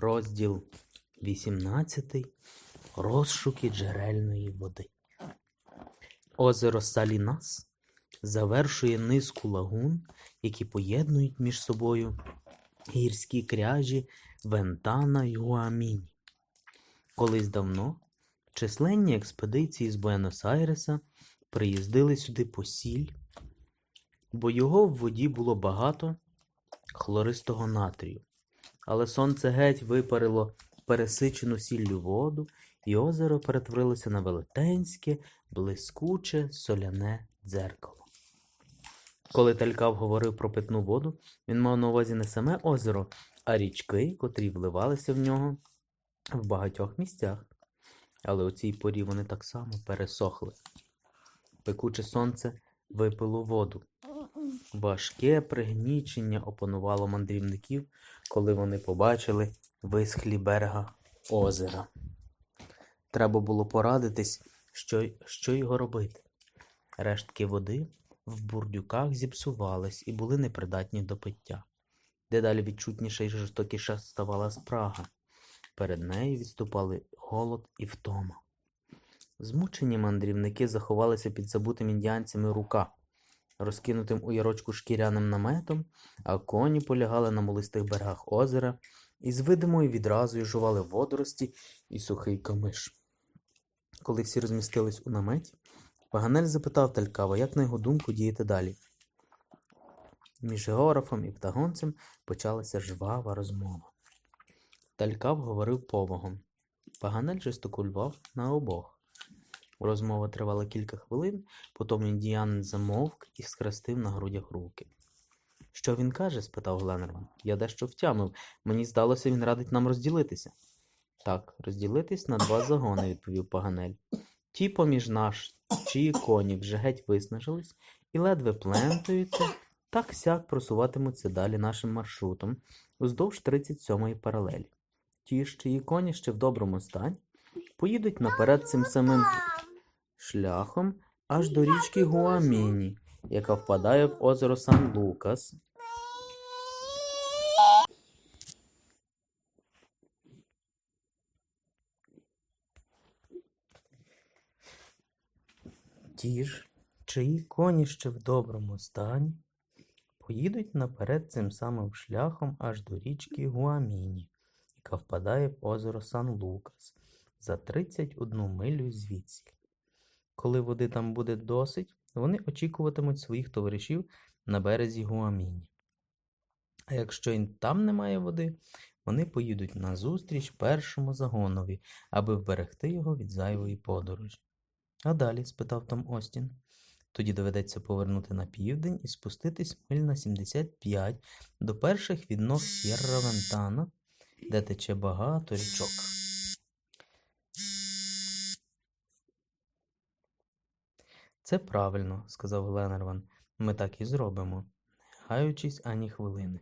Розділ 18. Розшуки джерельної води. Озеро Салінас завершує низку лагун, які поєднують між собою гірські кряжі Вентана й Гуаміні. Колись давно численні експедиції з Буенос-Айреса приїздили сюди по сіль, бо його в воді було багато хлористого натрію. Але сонце геть випарило пересичену сіллю воду, і озеро перетворилося на велетенське, блискуче соляне дзеркало. Коли Талькав говорив про питну воду, він мав на увазі не саме озеро, а річки, котрі вливалися в нього в багатьох місцях. Але у цій порі вони так само пересохли. Пекуче сонце випило воду. Важке пригнічення опанувало мандрівників, коли вони побачили висхлі берега озера. Треба було порадитись, що, що його робити. Рештки води в бурдюках зіпсувались і були непридатні до пиття. Дедалі відчутніша і жорстокіша ставала спрага. Перед нею відступали голод і втома. Змучені мандрівники заховалися під забутим індіанцями рука, розкинутим у ярочку шкіряним наметом, а коні полягали на молистих берегах озера і з видимою відразою жували водорості і сухий камиш. Коли всі розмістились у наметі, Паганель запитав Талькава, як на його думку діяти далі. Між географом і птагонцем почалася жвава розмова. Талькав говорив повагом. Паганель жестикулював на обох. Розмова тривала кілька хвилин, потім індіянин замовк і схрестив на грудях руки. Що він каже? спитав Гленнерман. Я дещо втямив. Мені здалося, він радить нам розділитися. Так, розділитись на два загони, відповів Паганель. Ті поміж наш, чиї коні вже геть виснажились і ледве плентаються, так сяк просуватимуться далі нашим маршрутом уздовж 37-ї паралелі. Ті чиї коні ще в доброму стані, поїдуть наперед цим самим шляхом аж до річки Гуаміні, яка впадає в озеро Сан Лукас. Ті ж, чиї коні ще в доброму стані, поїдуть наперед цим самим шляхом аж до річки Гуаміні, яка впадає в озеро Сан Лукас за 31 милю звідси. Коли води там буде досить, вони очікуватимуть своїх товаришів на березі Гуаміні. А якщо і там немає води, вони поїдуть назустріч першому загонові, аби вберегти його від зайвої подорожі. А далі? спитав Том Остін. Тоді доведеться повернути на південь і спуститись миль на 75 до перших відног Сєрра Вентана, де тече багато річок. Це правильно, сказав Гленнерван. Ми так і зробимо, не гаючись ані хвилини.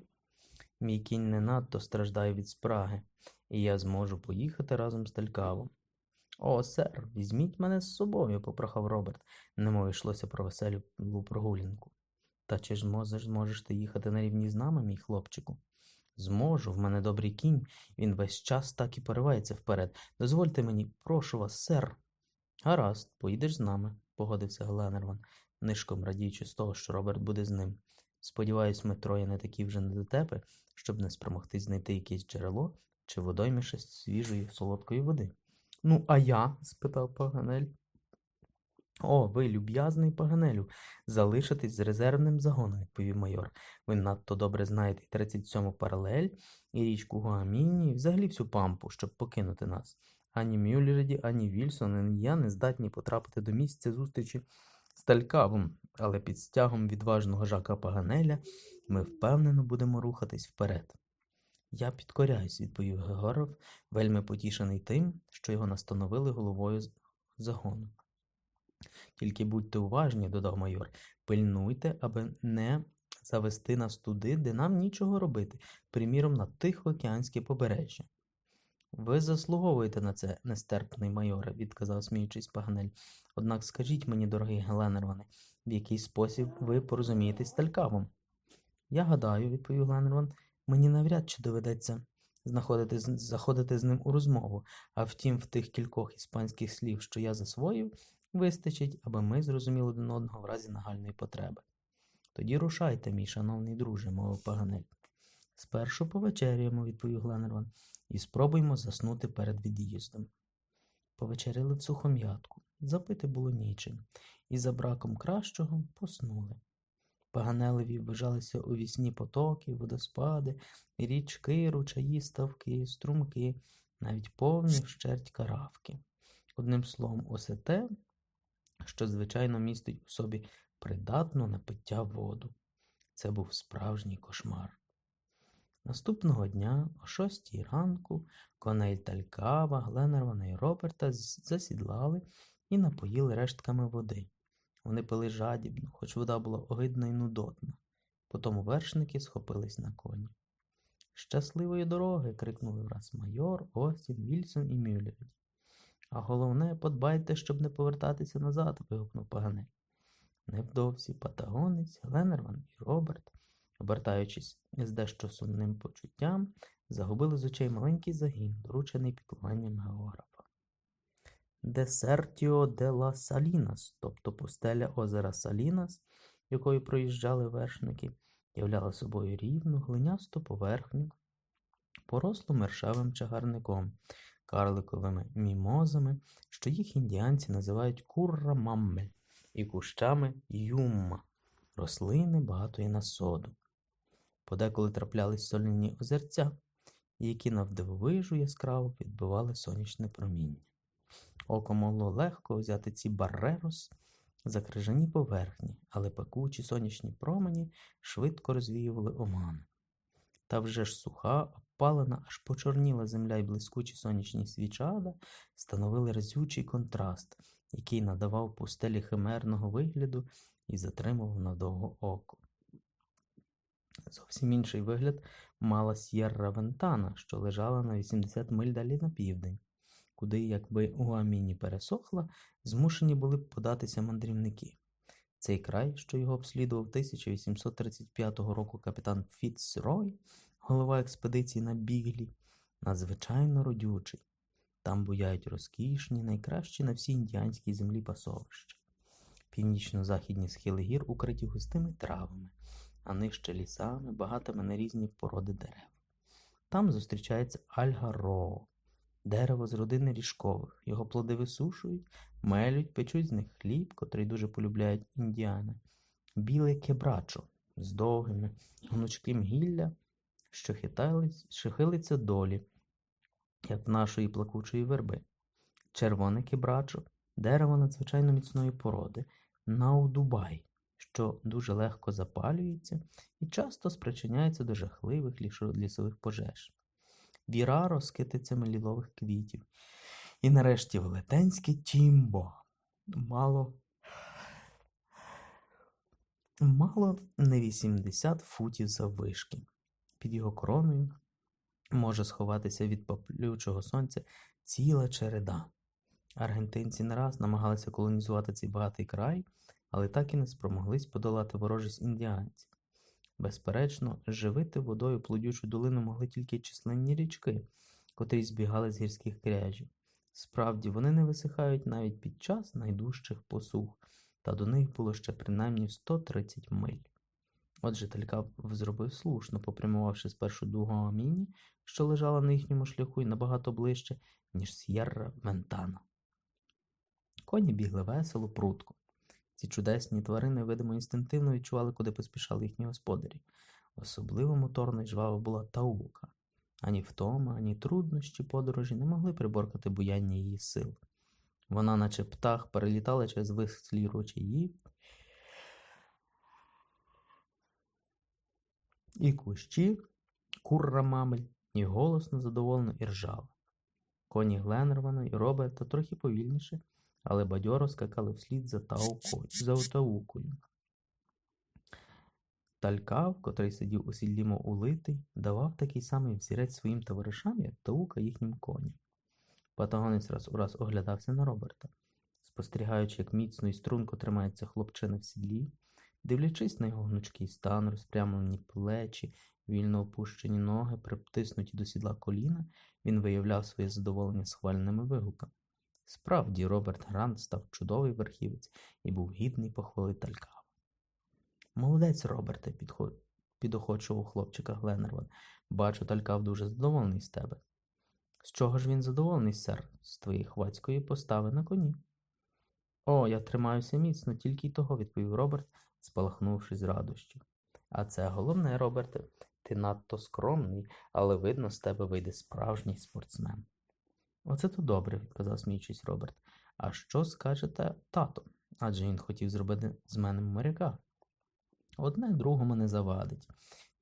Мій кінь не надто страждає від спраги, і я зможу поїхати разом з Талькавом. О, сер, візьміть мене з собою, попрохав Роберт, немов йшлося про веселю прогулянку. Та чи ж можеш, зможеш ти їхати на рівні з нами, мій хлопчику? Зможу, в мене добрий кінь, він весь час так і поривається вперед. Дозвольте мені, прошу вас, сер. Гаразд, поїдеш з нами, погодився Гленнерван, нишком радіючи з того, що Роберт буде з ним. Сподіваюсь, ми троє не такі вже недотепи, щоб не спромогти знайти якесь джерело чи водойміше свіжої солодкої води. Ну, а я? спитав Паганель. О, ви, люб'язний Паганелю, залишитесь з резервним загоном, відповів майор. Ви надто добре знаєте і 37-му паралель, і річку Гуаміні, і взагалі всю пампу, щоб покинути нас. Ані Мюллерді, ані Вільсон, ані я не здатні потрапити до місця зустрічі з Талькавом, але під стягом відважного Жака Паганеля ми впевнено будемо рухатись вперед. Я підкоряюсь, відповів Гегоров, вельми потішений тим, що його настановили головою загону. Тільки будьте уважні, додав майор, пильнуйте, аби не завести нас туди, де нам нічого робити, приміром на Тихоокеанське побережжя. Ви заслуговуєте на це, нестерпний майоре, відказав, сміючись Паганель. Однак скажіть мені, дорогий Гленнерване, в який спосіб ви порозумієтесь з Талькавом? Я гадаю, відповів Гленнерван, мені навряд чи доведеться знаходити, заходити з ним у розмову, а втім, в тих кількох іспанських слів, що я засвоїв, вистачить, аби ми зрозуміли один одного в разі нагальної потреби. Тоді рушайте, мій шановний друже, мовив Паганель. Спершу повечеряємо, відповів Гленнерван, і спробуймо заснути перед від'їздом. Повечеряли в сухом'ятку, запити було нічим, і за браком кращого поснули. Паганелеві вважалися у вісні потоки, водоспади, річки, ручаї, ставки, струмки, навіть повні вщерть каравки. Одним словом, усе те, що звичайно містить у собі придатну на пиття воду. Це був справжній кошмар. Наступного дня, о шостій ранку, коней Талькава, Гленнервана і Роберта засідлали і напоїли рештками води. Вони пили жадібно, хоч вода була огидна і нудотна. Потім вершники схопились на коні. Щасливої дороги. крикнули враз майор, Остін, Вільсон і Мюллерді. А головне, подбайте, щоб не повертатися назад, вигукнув Паганель. Невдовзі патагонець, Гленнерван і Роберт, обертаючись з дещо сумним почуттям, загубили з очей маленький загін, доручений піклуванням географа. Десертіо де ла Салінас, тобто пустеля озера Салінас, якою проїжджали вершники, являла собою рівну глинясту поверхню, порослу мершавим чагарником, карликовими мімозами, що їх індіанці називають куррамаммель, і кущами юмма, рослини багатої на соду. Подеколи траплялись соляні озерця, які навдивовижу яскраво відбивали сонячне проміння. Око могло легко взяти ці барерос за крижані поверхні, але пекучі сонячні промені швидко розвіювали оману. Та вже ж суха, обпалена, аж почорніла земля й блискучі сонячні свічада становили разючий контраст, який надавав пустелі химерного вигляду і затримував надовго око. Зовсім інший вигляд мала С'єрра Вентана, що лежала на 80 миль далі на південь, куди, якби у Аміні пересохла, змушені були б податися мандрівники. Цей край, що його обслідував 1835 року капітан Фіцрой, голова експедиції на Біглі, надзвичайно родючий. Там буяють розкішні, найкращі на всій індіанській землі пасовища. Північно-західні схили гір укриті густими травами, а нижче лісами, багатими на різні породи дерев. Там зустрічається альгароо, дерево з родини ріжкових. Його плоди висушують, мелють, печуть з них хліб, котрий дуже полюбляють індіани, біле кебрачо з довгими гнучким гілля, що, що хилиться долі, як в нашої плакучої верби. Червоне кебрачо дерево надзвичайно міцної породи, наудубай, що дуже легко запалюється і часто спричиняється до жахливих лісових пожеж. Віраро з китицями лілових квітів. І нарешті велетенське тімбо. Мало. Мало не 80 футів заввишки. Під його короною може сховатися від паплючого сонця ціла череда. Аргентинці не раз намагалися колонізувати цей багатий край, але так і не спромоглись подолати ворожість індіанців. Безперечно, живити водою плодючу долину могли тільки численні річки, котрі збігали з гірських кряжів. Справді, вони не висихають навіть під час найдужчих посух, та до них було ще принаймні 130 миль. Отже, Талькав зробив слушно, попрямувавши спершу до Гуаміні, що лежала на їхньому шляху і набагато ближче, ніж С'єрра Вентана. Коні бігли весело, прутко. Ці чудесні тварини, видимо, інстинктивно відчували, куди поспішали їхні господарі. Особливо моторно й жвава була Таука. Ані втома, ані труднощі подорожі не могли приборкати буяння її сил. Вона, наче птах, перелітала через висхлі ручаї і кущі, курра мамель, і голосно, задоволено іржала. Коні Гленнервана і Роберта трохи повільніше, але бадьоро скакали вслід за Таукою, за Таукою. Талькав, котрий сидів у сідлі мов улитий, давав такий самий взірець своїм товаришам, як Таука їхнім коням. Патагонець раз у раз оглядався на Роберта, спостерігаючи, як міцно і струнко тримається хлопчина в сідлі, дивлячись на його гнучкий стан, розпрямлені плечі Вільно опущені ноги, притиснуті до сідла коліна, він виявляв своє задоволення схвальними вигуками. Справді, Роберт Грант став чудовий верхівець і був гідний похвали Талькава. Молодець, Роберте, підохочував хлопчика Гленнерван. Бачу, Талькав дуже задоволений з тебе. З чого ж він задоволений, сер? З твоєї хвацької постави на коні. О, я тримаюся міцно, тільки й того, відповів Роберт, спалахнувши з радощів. А це головне, Роберте, ти надто скромний, але видно, з тебе вийде справжній спортсмен. Оце то добре, відказав сміючись Роберт. А що скажете тато? Адже він хотів зробити з мене моряка. Одне другому не завадить.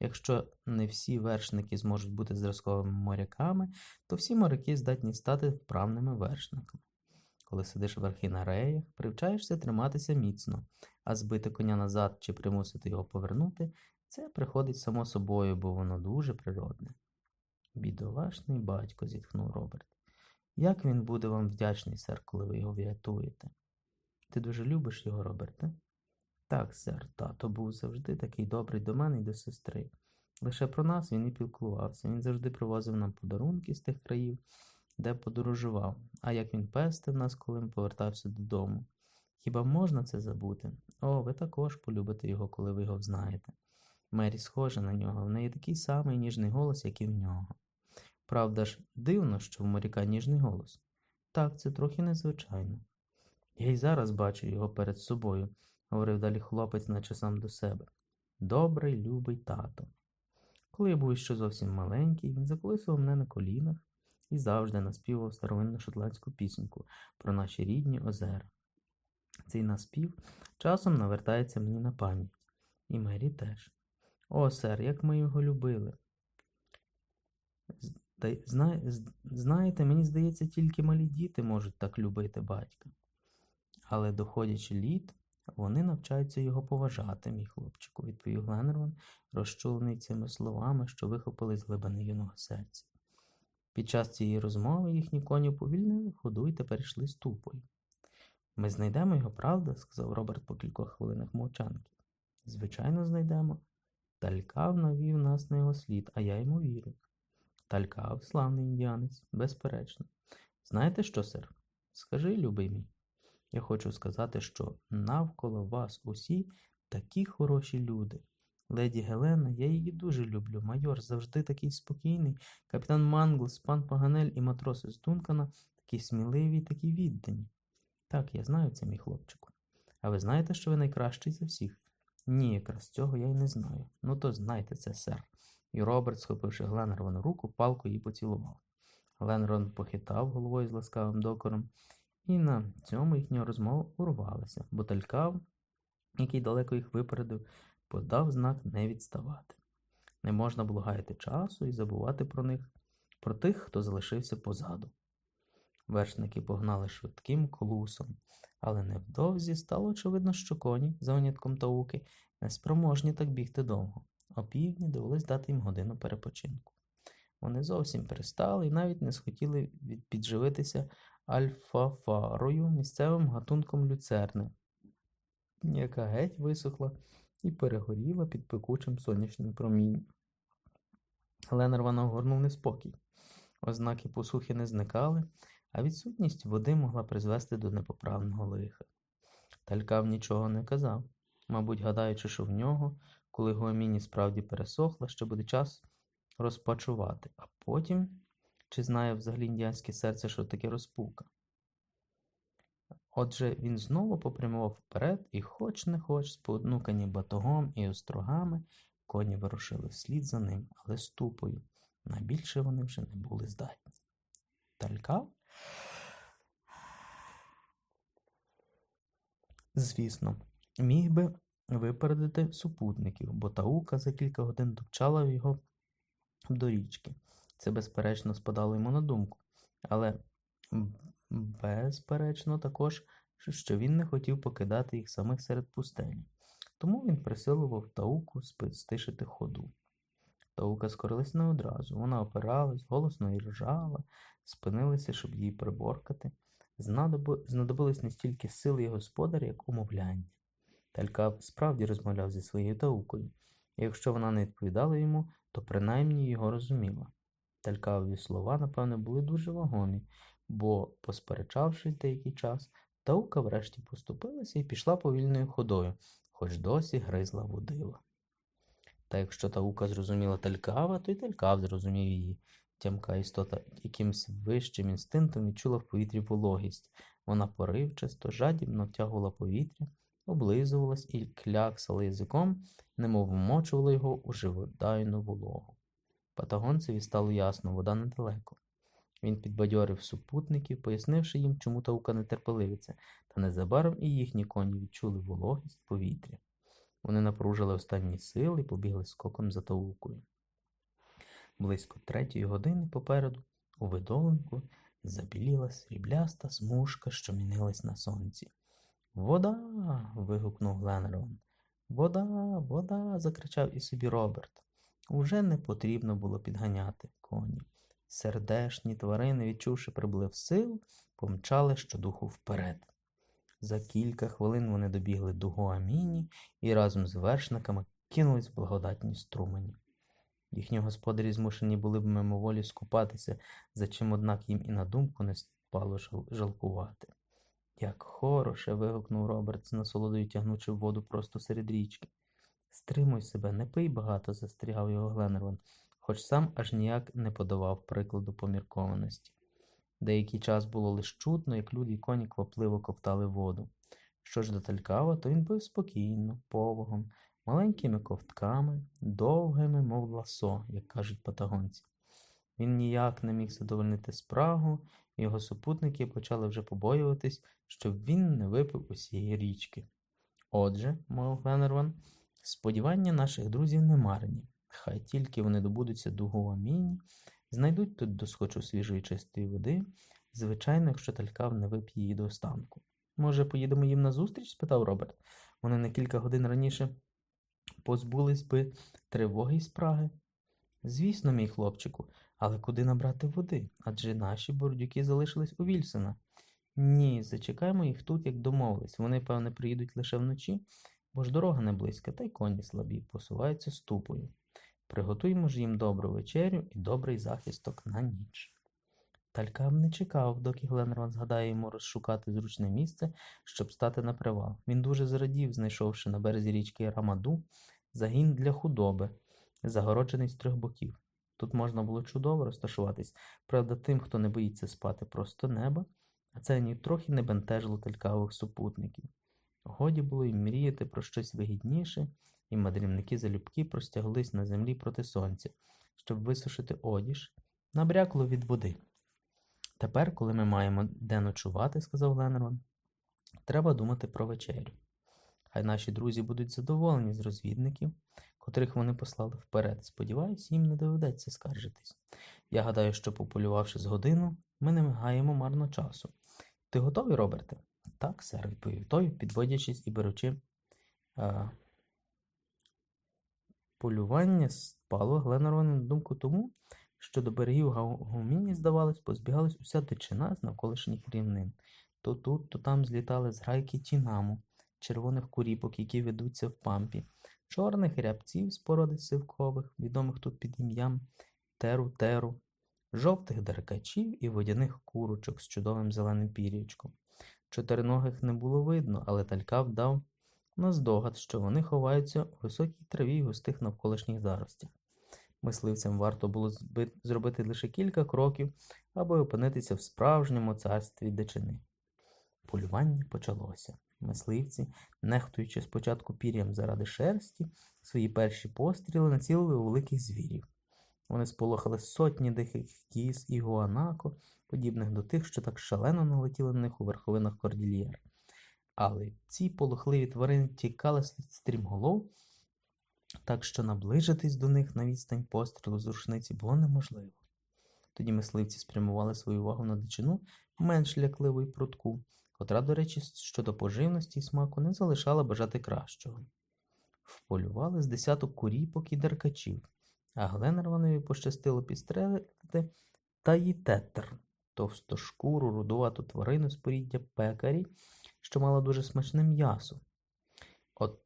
Якщо не всі вершники зможуть бути зразковими моряками, то всі моряки здатні стати вправними вершниками. Коли сидиш верхи на реях, привчаєшся триматися міцно, а збити коня назад чи примусити його повернути, це приходить само собою, бо воно дуже природне. Бідолашний батько, зітхнув Роберт. Як він буде вам вдячний, сер, коли ви його врятуєте? Ти дуже любиш його, Роберте? Так, сер, тато був завжди такий добрий до мене і до сестри. Лише про нас він і пілкувався. Він завжди привозив нам подарунки з тих країв, де подорожував, а як він пестив нас, коли ми повертався додому. Хіба можна це забути? О, ви також полюбите його, коли ви його знаєте. Мері схожа на нього, в неї такий самий ніжний голос, як і в нього. Правда ж, дивно, що в моряка ніжний голос. Так, це трохи незвичайно. Я й зараз бачу його перед собою, говорив далі хлопець, наче сам до себе. Добрий, любий тато. Коли я був ще зовсім маленький, він заколисував мене на колінах і завжди наспівав старовинну шотландську пісеньку про наші рідні озера. Цей наспів часом навертається мені на пам'ять, і Мері теж. О, сер, як ми його любили. Зда- зна- Знаєте, мені здається, тільки малі діти можуть так любити батька. Але, доходячи літ, вони навчаються його поважати, мій хлопчику, відповів Гленнерван, розчулений цими словами, що вихопили з глибини юного серця. Під час цієї розмови їхні коні повільнили ходу і тепер йшли ступою. Ми знайдемо його, правда? сказав Роберт по кількох хвилинах мовчанки. Звичайно, знайдемо. Талькав навів нас на його слід, а я йому вірю. Талькав, славний індіанець, безперечно. Знаєте що, сер? Скажи, любий мій. Я хочу сказати, що навколо вас усі такі хороші люди. Леді Гелена, я її дуже люблю. Майор завжди такий спокійний. Капітан Манглс, пан Паганель і матроси з Дункана такі сміливі, такі віддані. Так, я знаю це, мій хлопчику. А ви знаєте, що ви найкращий за всіх? Ні, якраз цього я й не знаю. Ну то знайте це, сер. І Роберт, схопивши Гленнервану руку, палко її поцілував. Гленнерван похитав головою з ласкавим докором, і на цьому їхня розмова урвалася, бо талькав, який далеко їх випередив, подав знак не відставати. Не можна було гаяти часу і забувати про них, про тих, хто залишився позаду. Вершники погнали швидким колусом, але невдовзі стало очевидно, що коні, за винятком тауки, неспроможні так бігти довго. Опівдні довелось дати їм годину перепочинку. Вони зовсім перестали і навіть не схотіли підживитися альфафарою, місцевим гатунком люцерни, яка геть висохла і перегоріла під пекучим сонячним промінням. Ленервана огорнув неспокій. Ознаки посухи не зникали, а відсутність води могла призвести до непоправного лиха. Талькав нічого не казав, мабуть, гадаючи, що в нього, коли Гуаміні справді пересохла, ще буде час розпачувати, а потім, чи знає взагалі індіанське серце, що таке розпука. Отже, він знову попрямував вперед і, хоч не хоч, спонукані батогом і острогами, коні вирушили вслід за ним, але ступою. Найбільше вони вже не були здатні. Талькав? Звісно, міг би випередити супутників, бо Таука за кілька годин допчала його до річки. Це, безперечно, спадало йому на думку, але безперечно також, що він не хотів покидати їх самих серед пустелі. Тому він присилував Тауку стишити ходу. Таука скорилась не одразу. Вона опиралась, голосно і ржала, спинилася, щоб її приборкати. Знадоби... Знадобилось не стільки сили і господаря, як умовляння. Талька справді розмовляв зі своєю таукою, і якщо вона не відповідала йому, то принаймні його розуміла. Талькаві слова, напевне, були дуже вагомі, бо, посперечавшись деякий час, Таука врешті поступилася і пішла повільною ходою, хоч досі гризла водила. Та якщо Таука зрозуміла Талькава, то й Талькав зрозумів її. Тямка істота якимсь вищим інстинктом відчула в повітрі вологість. Вона поривчасто, жадібно втягувала повітря, облизувалась і кляксала язиком, немов вмочувала його у живодайну вологу. Патагонцеві стало ясно, вода недалеко. Він підбадьорив супутників, пояснивши їм, чому таука нетерпеливиться, та незабаром і їхні коні відчули вологість повітря. Вони напружили останні сили і побігли скоком за таукою. Близько третьої години попереду, у видолинку, забіліла срібляста смужка, що мінилась на сонці. Вода. вигукнув Гленнерон. Вода, вода. закричав і собі Роберт. Уже не потрібно було підганяти коні. Сердешні тварини, відчувши приблив сил, помчали щодуху вперед. За кілька хвилин вони добігли до Гуаміні і разом з вершниками кинулись в благодатні струмені. Їхні господарі змушені були б мимоволі скупатися, за чим, однак, їм і на думку не спало жалкувати. Як хороше. вигукнув Роберт, з насолодою тягнучи воду просто серед річки. Стримуй себе, не пий багато, застерігав його Гленнерван, хоч сам аж ніяк не подавав прикладу поміркованості. Деякий час було лиш чутно, як люди й коні квапливо ковтали воду. Що ж до Талькава, то він пив спокійно, повагом, маленькими ковтками, довгими, мов ласо, як кажуть патагонці. Він ніяк не міг задовольнити спрагу, його супутники почали вже побоюватись, щоб він не випив усієї річки. Отже, мов Гленнерван, сподівання наших друзів не марні. Хай тільки вони добудуться до Гуаміні, знайдуть тут досхочу свіжої чистої води, звичайно, якщо Талькав не вип'є її до останку. Може, поїдемо їм назустріч? спитав Роберт. Вони на кілька годин раніше позбулись би тривоги й спраги. Звісно, мій хлопчику, але куди набрати води? Адже наші бордюки залишились у Вільсона. Ні, зачекаємо їх тут, як домовились. Вони, певне, приїдуть лише вночі, бо ж дорога не близька, та й коні слабі, посуваються ступою. Приготуймо ж їм добру вечерю і добрий захисток на ніч. Талькав не чекав, доки Гленнерван згадає йому розшукати зручне місце, щоб стати на привал. Він дуже зрадів, знайшовши на березі річки Рамаду загін для худоби, загороджений з трьох боків. Тут можна було чудово розташуватись, правда, тим, хто не боїться спати просто неба, а це ні трохи не бентежило талькавих супутників. Годі було й мріяти про щось вигідніше, і мандрівники залюбки простяглись на землі проти сонця, щоб висушити одіж, набрякло від води. Тепер, коли ми маємо де ночувати, сказав Гленнерон, треба думати про вечерю. Хай наші друзі будуть задоволені з розвідників, котрих вони послали вперед. Сподіваюсь, їм не доведеться скаржитись. Я гадаю, що пополювавши з годину, ми не гаємо марно часу. Ти готовий, Роберте? Так, сер, відповів той, підводячись і беручи. А... Полювання спало Гленнерона на думку тому, що до берегів Гуміні, здавалось, позбігалась уся дичина з навколишніх рівнин. То тут, то там злітали зграйки тінаму, червоних куріпок, які ведуться в пампі, чорних рябців з породи сивкових, відомих тут під ім'ям Теру-Теру, жовтих деркачів і водяних курочок з чудовим зеленим пір'ячком. Чотириногих не було видно, але талька вдав на здогад, що вони ховаються у високій траві й густих навколишніх заростях. Мисливцям варто було зробити лише кілька кроків, аби опинитися в справжньому царстві дичини. Полювання почалося. Мисливці, нехтуючи спочатку пір'ям заради шерсті, свої перші постріли націлили у великих звірів. Вони сполохали сотні диких кіз і гуанако, подібних до тих, що так шалено налетіли на них у верховинах кордільєр. Але ці полохливі тварини тікали з стрімголов, так що наближитись до них на відстань пострілу з рушниці було неможливо. Тоді мисливці спрямували свою увагу на дичину менш лякливу й прудку, котра, до речі, щодо поживності й смаку не залишала бажати кращого. Вполювали з десяток куріпок і деркачів, а Гленнерванові пощастило підстрелити та й тетр, товстошкуру, рудувату тварину з поріддя пекарі, що мала дуже смачне м'ясо. От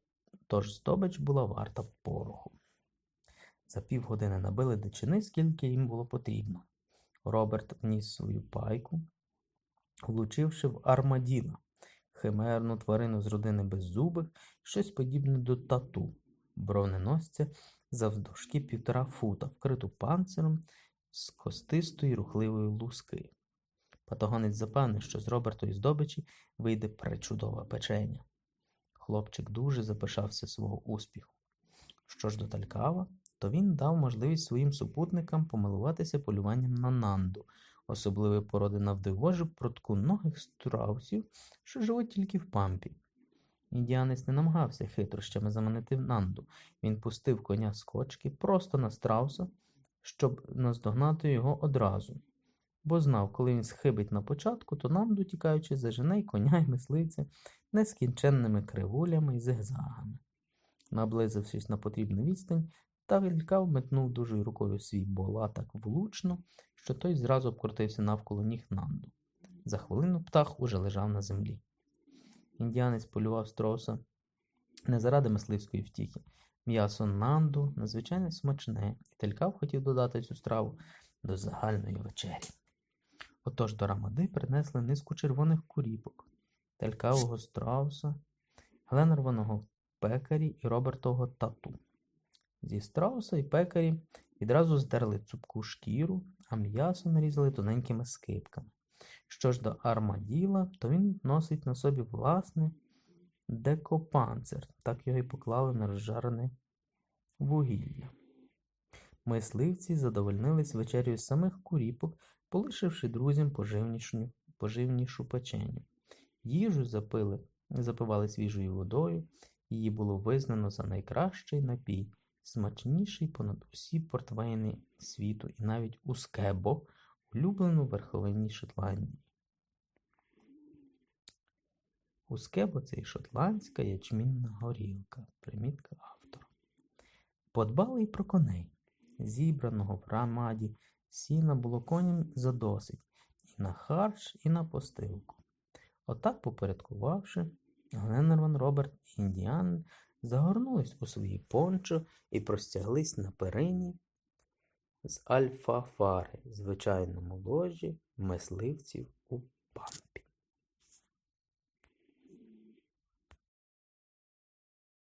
Тож здобич була варта пороху. За півгодини набили дичини, скільки їм було потрібно. Роберт вніс свою пайку, влучивши в армаділа, химерну тварину з родини беззубих, щось подібне до тату, броненосця завдовжки півтора фута, вкриту панциром з костистої рухливої луски. Патагонець запевнив, що з Робертої здобичі вийде пречудове печення. Хлопчик дуже запишався свого успіху. Що ж до Талькава, то він дав можливість своїм супутникам помилуватися полюванням на Нанду, особливої породи навдивожу проткуногих страусів, що живуть тільки в пампі. Індіанець не намагався хитрощами заманити Нанду. Він пустив коня з кочки просто на страуса, щоб наздогнати його одразу, бо знав, коли він схибить на початку, то Нанду, тікаючи, зажене й коня й мисливця нескінченними кривулями й зигзагами. Наблизившись на потрібну відстань, Тавілька вметнув дужою рукою свій бола так влучно, що той зразу обкрутився навколо ніг Нанду. За хвилину птах уже лежав на землі. Індіанець полював строса не заради мисливської втіхи. М'ясо Нанду надзвичайно смачне, і Телькав хотів додати цю страву до загальної вечері. Отож до Рамади принесли низку червоних куріпок, телькавого страуса, гленерваного пекарі і Робертового тату. Зі страуса і пекарі відразу здерли цупку шкіру, а м'ясо нарізали тоненькими скипками. Що ж до армаділа, то він носить на собі власне декопанцир, так його й поклали на розжарене вугілля. Мисливці задовольнились вечерю з самих куріпок, полишивши друзям поживнішу, поживнішу печеню. Їжу запили, запивали свіжою водою, її було визнано за найкращий напій, смачніший понад усі портвейни світу і навіть ускебо, улюблену верховині Шотландії. Ускебо це і шотландська ячмінна горілка, примітка автора. Подбали й про коней. Зібраного в рамаді сіна було коням задосить і на харч, і на постилку. Отак, попорядкувавши, Гленнерван, Роберт і Індіан загорнулись у свої пончо і простяглись на перині з альфа-фари, звичайному ложі мисливців у пам'ять.